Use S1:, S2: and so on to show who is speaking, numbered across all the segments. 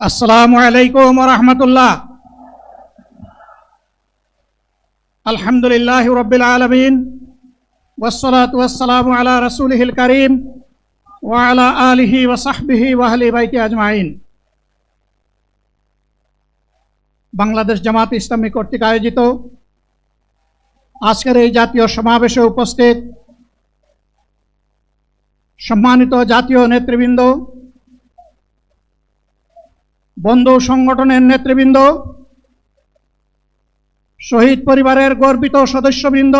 S1: আসসালামু আলাইকুম রহমতুল্লাহ। আলহামদুলিল্লাহ রবিল আলমিন। ওসলাত ওয়াসালাম আলা রসুলহিল করিম ওয়ালা আলিহি ওসাহবিহি ওয়াহলি বাইতি আজমাইন। বাংলাদেশ জামাত ইসলামী কর্তৃক আয়োজিত আজকের এই জাতীয় সমাবেশে উপস্থিত সম্মানিত জাতীয় নেতৃবৃন্দ বন্ধু সংগঠনের নেতৃবৃন্দ, শহীদ পরিবারের গর্বিত সদস্যবৃন্দ,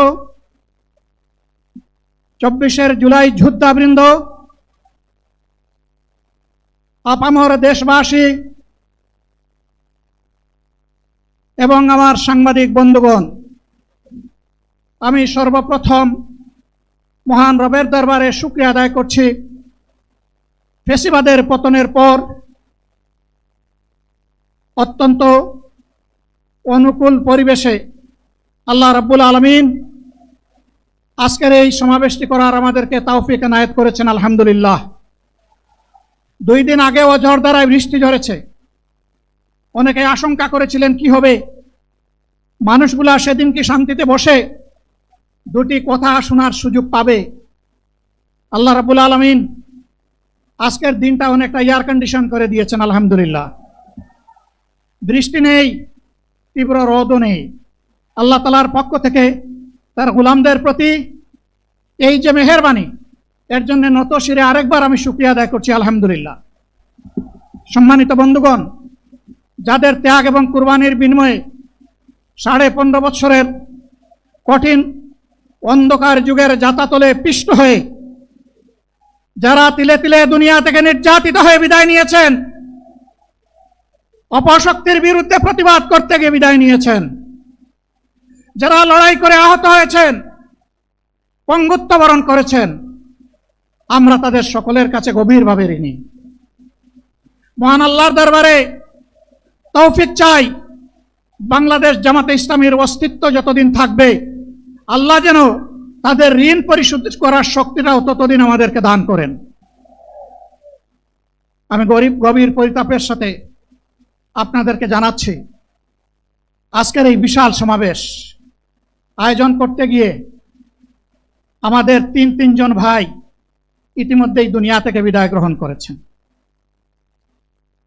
S1: চব্বিশের জুলাই যোদ্ধাবৃন্দ, আপামর দেশবাসী এবং আমার সাংবাদিক বন্ধুগণ, আমি সর্বপ্রথম মহান রবের দরবারে শুক্রিয়া আদায় করছি। ফেসিবাদের পতনের পর অত্যন্ত অনুকূল পরিবেশে আল্লাহ রাব্বুল আলমিন আজকের এই সমাবেশটি করার আমাদেরকে তাওফিক এনায়েত করেছেন, আলহামদুলিল্লাহ। দুই দিন আগেও ঝড় দ্বারায় বৃষ্টি ঝরেছে। অনেকে আশঙ্কা করেছিলেন, কি হবে? মানুষগুলা সেদিন কি শান্তিতে বসে দুটি কথা শোনার সুযোগ পাবে? আল্লাহ রাবুল আলমিন আজকের দিনটা অনেকটা এয়ার কন্ডিশন করে দিয়েছেন, আলহামদুলিল্লাহ। বৃষ্টি নেই, তীব্র রোদও নেই। আল্লাহ তালার পক্ষ থেকে তার গুলামদের প্রতি এই যে মেহরবানি, এর জন্য নত শিরে আরেকবার আমি শুক্রিয়া আদায় করছি, আলহামদুলিল্লাহ। সম্মানিত বন্ধুগণ, যাদের ত্যাগ এবং কুরবানির বিনিময়ে সাড়ে পনেরো বৎসরের কঠিন অন্ধকার যুগের জাতাতলে পিষ্ট হয়ে যারা তিলে তিলে দুনিয়া থেকে নির্যাতিত হয়ে বিদায় নিয়েছেন অপশক্তির বিরুদ্ধে প্রতিবাদ করতে গিয়ে বিদায় নিয়েছেন। যারা লড়াই করে আহত হয়েছেন, পঙ্গুত্ব বরণ করেছেন, আমরা তাদের সকলের কাছে গভীরভাবে ঋণী। মহান আল্লাহর দরবারে তৌফিক চাই, বাংলাদেশ জামাতে ইসলামীর অস্তিত্ব যতদিন থাকবে, আল্লাহ যেন তাদের ঋণ পরিশোধ করার শক্তিটাও ততদিন আমাদেরকে দান করেন। আমি গরিব, গভীর পরিতাপের সাথে আপনাদেরকে জানাচ্ছি, আজকের এই বিশাল সমাবেশ আয়োজন করতে গিয়ে আমাদের তিন তিনজন ভাই ইতিমধ্যেই দুনিয়া থেকে বিদায় গ্রহণ করেছেন।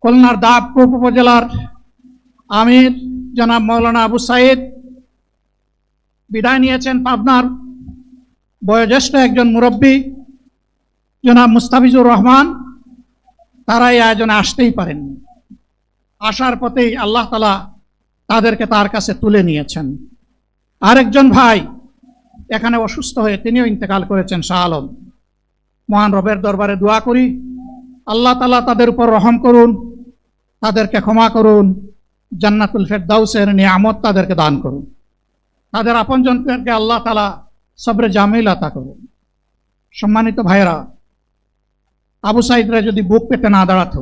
S1: খুলনার দাবকুপ উপজেলার আমির জনাব মৌলানা আবু সাইদ বিদায় নিয়েছেন পাবনার বয়োজ্যেষ্ঠ একজন মুরব্বী জনাব মুস্তাফিজুর রহমান। তারা এই আয়োজনে আসতেই পারেননি। আসার পথেই আল্লাহ তালা তাদেরকে তার কাছে তুলে নিয়েছেন। আরেকজন ভাই এখানে অসুস্থ হয়ে তিনিও ইন্তেকাল করেছেন, শাহ আলম। মহান রবের দরবারে দোয়া করি, আল্লাহ তালা তাদের উপর রহম করুন, তাদেরকে ক্ষমা করুন, জান্নাতুল ফেরদাউসের নিয়ামত তাদেরকে দান করুন। তাদের আপনজনকে আল্লাহ তালা সবরে জামিল আতা করুন। সম্মানিত ভাইয়েরা, আবু সাইদরা যদি বুক পেতে না দাঁড়াতো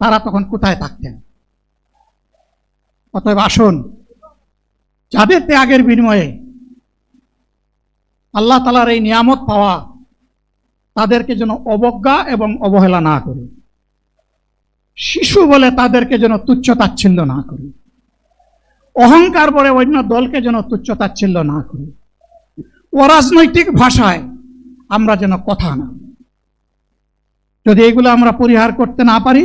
S1: তারা তখন কোথায় থাকতেন? অতএব আসুন, যাদের ত্যাগের বিনিময়ে আল্লাহ তালার এই নিয়ামত পাওয়া, তাদেরকে যেন অবজ্ঞা এবং অবহেলা না করি। শিশু বলে তাদেরকে যেন তুচ্ছ তাচ্ছিল্য না করি। অহংকার বলে অন্য দলকে যেন তুচ্ছ তাচ্ছিল্য না করি। অরাজনৈতিক ভাষায় আমরা যেন কথা না যদি এগুলো আমরা পরিহার করতে না পারি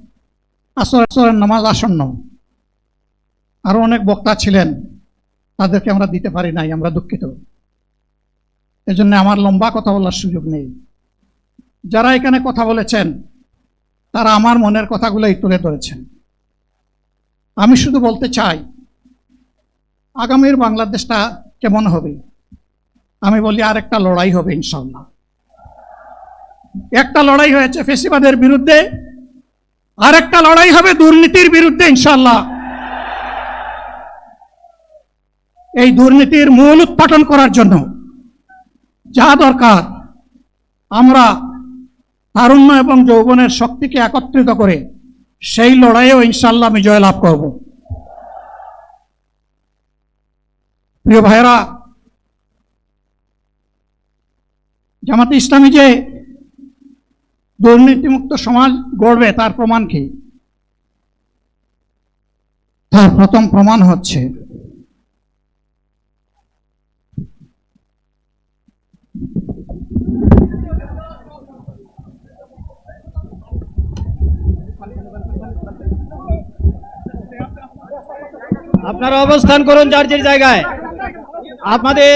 S1: আসরের নামাজ আসন্ন। আরও অনেক বক্তা ছিলেন, তাদেরকে আমরা দিতে পারি নাই, আমরা দুঃখিত। এজন্য আমার লম্বা কথা বলার সুযোগ নেই। যারা এখানে কথা বলেছেন, তারা আমার মনের কথাগুলোই তুলে ধরেছেন। আমি শুধু বলতে চাই, আগামীর বাংলাদেশটা কেমন হবে? আমি বলি আর একটা লড়াই হবে ইনশাল্লাহ একটা লড়াই হয়েছে ফেসিবাদের বিরুদ্ধে আর একটা লড়াই হবে দুর্নীতির বিরুদ্ধে ইনশাল্লাহ এই দুর্নীতির মূল উৎপাটন করার জন্য যা দরকার, আমরা তারুণ্য এবং যৌবনের শক্তিকে একত্রিত করে সেই লড়াইয়েও ইনশাল্লাহ আমি জয়লাভ করব। প্রিয় ভাইরা জামাতে ইসলামী যে দুর্নীতিমুক্ত সমাজ গড়বে তার প্রমাণ কি? তার প্রথম প্রমাণ হচ্ছে
S2: আপনারা অবস্থান করুন যার যার জায়গায়। আপনাদের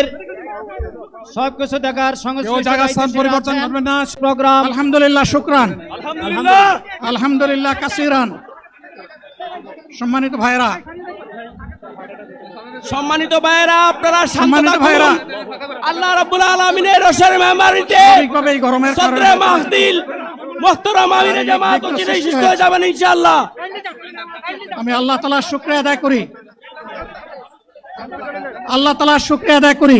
S2: সবকিছু দেখার
S3: জায়গা স্থান পরিবর্তন
S2: আছেন।
S3: না।
S2: প্রোগ্রাম।
S1: আলহামদুলিল্লাহ শুক্রান।
S2: আলহামদুলিল্লাহ।
S1: আলহামদুলিল্লাহ কাসিরান। সম্মানিত ভাইরা
S4: সম্মানিত ভাইয়েরা আপনারা
S1: সম্মানিত। ভাইয়েরা।
S4: আল্লাহ রাব্বুল আলামিনের রসের মেমারিতে
S1: স্বাভাবিকভাবে এই গরমের
S4: সদরে
S1: কারণে
S4: মাহদিল মোহতরম আমিরে জামাত সুস্থ হয়ে যাবেন ইনশাআল্লাহ।
S1: আমি আল্লাহ তালার শুক্রিয়া আদায় করি। আল্লাহ তালার শুক্রিয়া আদায় করি।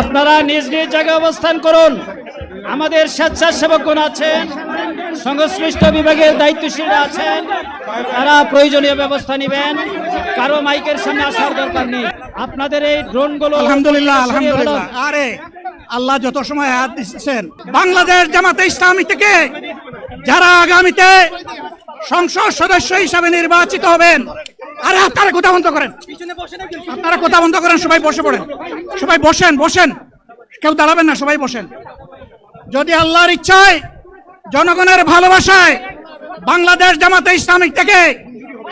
S2: আপনারা নিজ নিজ জায়গায় অবস্থান করুন। আমাদের স্বেচ্ছাসেবকগণ আছেন সংশ্লিষ্ট বিভাগের দায়িত্বশীলরা আছেন, তারা প্রয়োজনীয় ব্যবস্থা নেবেন। কারও মাইকের সামনে আসার দরকার নেই। আপনাদের এই ড্রোনগুলো
S1: আলহামদুলিল্লাহ আলহামদুলিল্লাহ। আরে আল্লাহ যত সময় হাত দিচ্ছেন বাংলাদেশ জামাতে ইসলামী থেকে যারা আগামীতে সংসদ সদস্য হিসাবে নির্বাচিত হবেন আরে আপনারা কথা বন্ধ করেন। আপনারা কথা বন্ধ করেন সবাই বসে পড়েন। সবাই বসেন বসেন। কেউ দাঁড়াবেন না সবাই বসেন। যদি আল্লাহর ইচ্ছায় জনগণের ভালোবাসায় বাংলাদেশ জামাতে ইসলামিক থেকে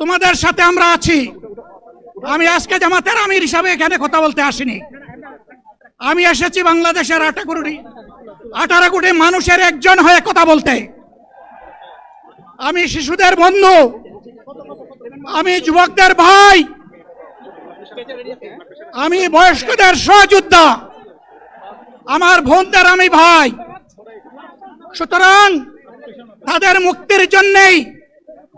S1: তোমাদের সাথে আমরা আছি। আমি আজকে জামাতের আমির হিসাবে এখানে কথা বলতে আসিনি। আমি এসেছি বাংলাদেশের আঠারো কোটি আঠারো কোটি মানুষের একজন হয়ে কথা বলতে। আমি শিশুদের বন্ধু, আমি যুবকদের ভাই, আমি বয়স্কদের সহযোদ্ধা, আমার বোনদের আমি ভাই। সুতরাং তাদের মুক্তির জন্যেই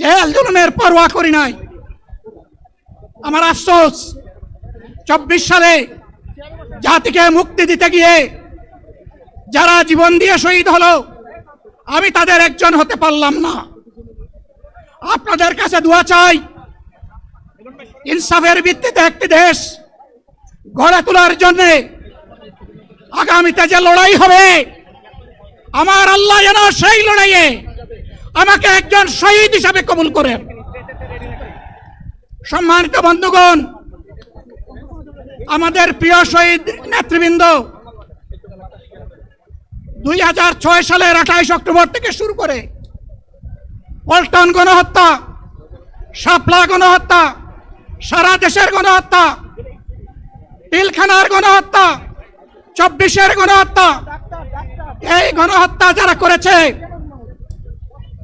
S1: জেল জুলুমের পরোয়া করি নাই। আমার আফসোস, চব্বিশ সালে জাতিকে মুক্তি দিতে গিয়ে যারা জীবন দিয়ে শহীদ হলো, আমি তাদের একজন হতে পারলাম না। আপনাদের কাছে দোয়া চাই, ইনসাফের ভিত্তিতে একটি দেশ গড়ে তোলার জন্যে আগামীতে যে লড়াই হবে, আমার আল্লাহ যেন সেই লড়াইয়ে আমাকে একজন শহীদ হিসাবে কবুল করেন। সম্মানিত বন্ধুগণ, আমাদের প্রিয় শহীদ নেতৃবৃন্দ, দুই হাজার ছয় সালের আঠাইশ অক্টোবর থেকে শুরু করে পল্টন গণহত্যা, শাপলা গণহত্যা, সারা দেশের গণহত্যা পিলখানার গণহত্যা, চব্বিশের গণহত্যা, এই গণহত্যা যারা করেছে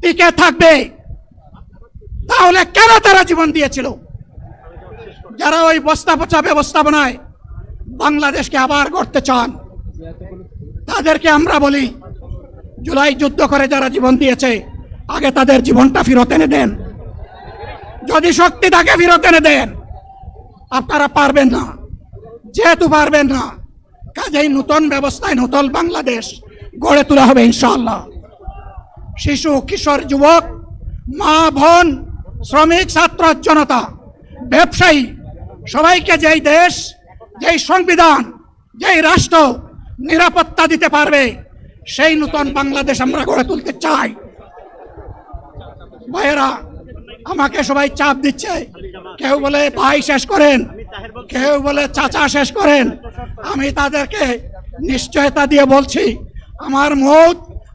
S1: টিকে থাকবে? তাহলে কেন তারা জীবন দিয়েছিল? যারা ওই বস্তা পচা ব্যবস্থাপনায় বাংলাদেশকে আবার করতে চান, তাদেরকে আমরা বলি, জুলাই যুদ্ধ করে যারা জীবন দিয়েছে, আগে তাদের জীবনটা ফেরত এনে দেন। যদি শক্তি তাকে ফেরত এনে দেন, আপনারা পারবেন না। যেহেতু পারবেন না, কাজেই নতুন ব্যবস্থায় নতুন বাংলাদেশ গড়ে তোলা হবে ইনশাআল্লাহ। শিশু, কিশোর, যুবক, মা, বোন, শ্রমিক, ছাত্র, জনতা, ব্যবসায়ী, সবাইকে যেই দেশ, যেই সংবিধান, যেই রাষ্ট্র নিরাপত্তা দিতে পারবে, সেই নতুন বাংলাদেশ আমরা গড়ে তুলতে চাই। ভাইয়েরা, আমাকে সবাই চাপ দিচ্ছে। কেউ বলে, ভাই, শেষ করেন। কেউ বলে, চাচা, শেষ করেন। আমি তাদেরকে নিশ্চয়তা দিয়ে বলছি, আমার মত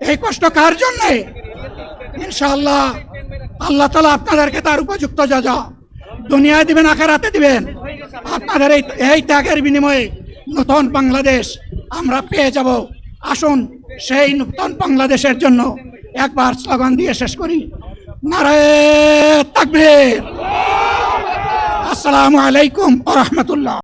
S1: এই কষ্ট কার জন্য? ইনশাআল্লাহ আল্লাহ তালা আপনাদেরকে তার উপযুক্ত যা যা দুনিয়ায় দিবেন, আখেরাতে দিবেন, আপনাদের এই এই ত্যাগের বিনিময়ে নতুন বাংলাদেশ আমরা পেয়ে যাব। আসুন সেই নতুন বাংলাদেশের জন্য একবার স্লোগান দিয়ে শেষ করি। নারায় তাকবীর। আসসালামু আলাইকুম রাহমাতুল্লাহ।